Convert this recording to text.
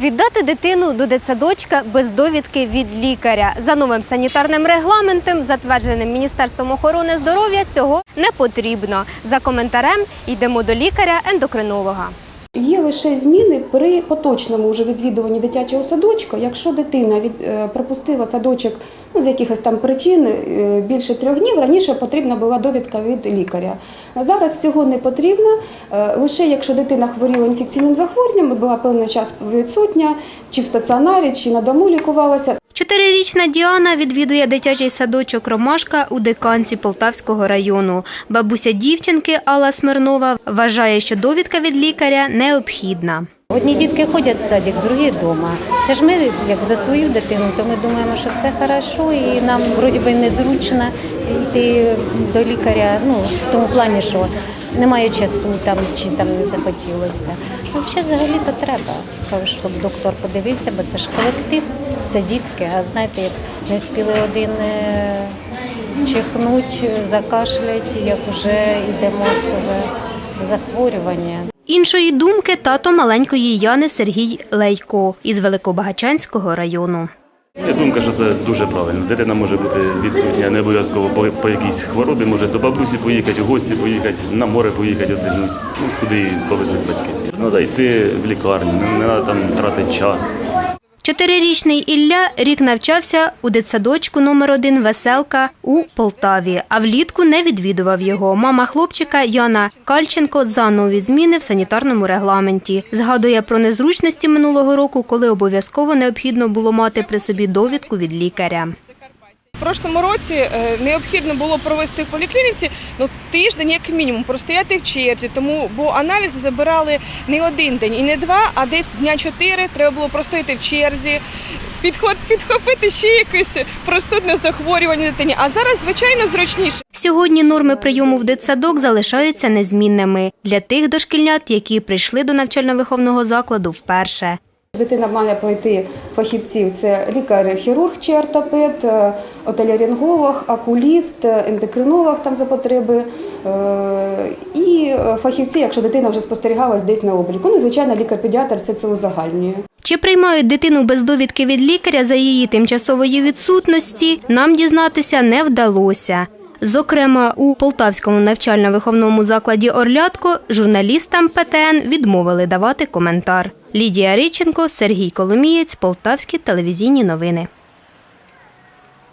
Віддати дитину до дитсадочка без довідки від лікаря за новим санітарним регламентом, затвердженим Міністерством охорони здоров'я, цього не потрібно. За коментарем йдемо до лікаря-ендокринолога. Є лише зміни при поточному вже відвідуванні дитячого садочка. Якщо дитина від, е, пропустила садочок ну, з якихось там причин е, більше трьох днів, раніше потрібна була довідка від лікаря. Зараз цього не потрібно. Е, Лише якщо дитина хворіла інфекційним захворюванням, була певний час відсутня, чи в стаціонарі, чи на дому лікувалася, Чотирирічна Діана відвідує дитячий садочок Ромашка у диканці Полтавського району. Бабуся дівчинки Алла Смирнова вважає, що довідка від лікаря необхідна. Одні дітки ходять в садик, другі вдома. Це ж ми, як за свою дитину, то ми думаємо, що все хорошо, і нам вроді би незручно йти до лікаря. Ну в тому плані, що немає часу там чи там не захотілося. Взагалі, взагалі то треба, щоб доктор подивився, бо це ж колектив, це дітки. А знаєте, як не встигли один е, чихнуть, закашлять, як вже йде масове захворювання. Іншої думки тато маленької Яни Сергій Лейко із Великобагачанського району. Я думка, що це дуже правильно. Дитина може бути відсутня, не обов'язково по, по якійсь хворобі, може до бабусі поїхати, у гості поїхати, на море поїхати, одягнуть, ну, куди повезуть батьки. Треба йти в лікарню, не, не треба там тратити час. Чотирирічний Ілля рік навчався у дитсадочку номер 1 Веселка у Полтаві, а влітку не відвідував його. Мама хлопчика Яна Кальченко за нові зміни в санітарному регламенті. Згадує про незручності минулого року, коли обов'язково необхідно було мати при собі довідку від лікаря. Прошлому році е, необхідно було провести в поліклініці ну, тиждень як мінімум, простояти в черзі, тому бо аналізи забирали не один день і не два, а десь дня чотири треба було простояти в черзі, підход, підхопити ще якесь простудне захворювання дитині. А зараз, звичайно, зручніше. Сьогодні норми прийому в дитсадок залишаються незмінними для тих дошкільнят, які прийшли до навчально-виховного закладу вперше. Дитина має пройти фахівців: це лікар-хірург чи ортопед, е, отоляринголог, окуліст, е, ендокринолог там за потреби. е, І фахівці, якщо дитина вже спостерігалась десь на обліку. Ну, звичайно, лікар-педіатр все це узагальнює. Чи приймають дитину без довідки від лікаря за її тимчасової відсутності, нам дізнатися не вдалося. Зокрема, у Полтавському навчально-виховному закладі Орлятко журналістам ПТН відмовили давати коментар. Лідія Риченко, Сергій Коломієць, Полтавські телевізійні новини.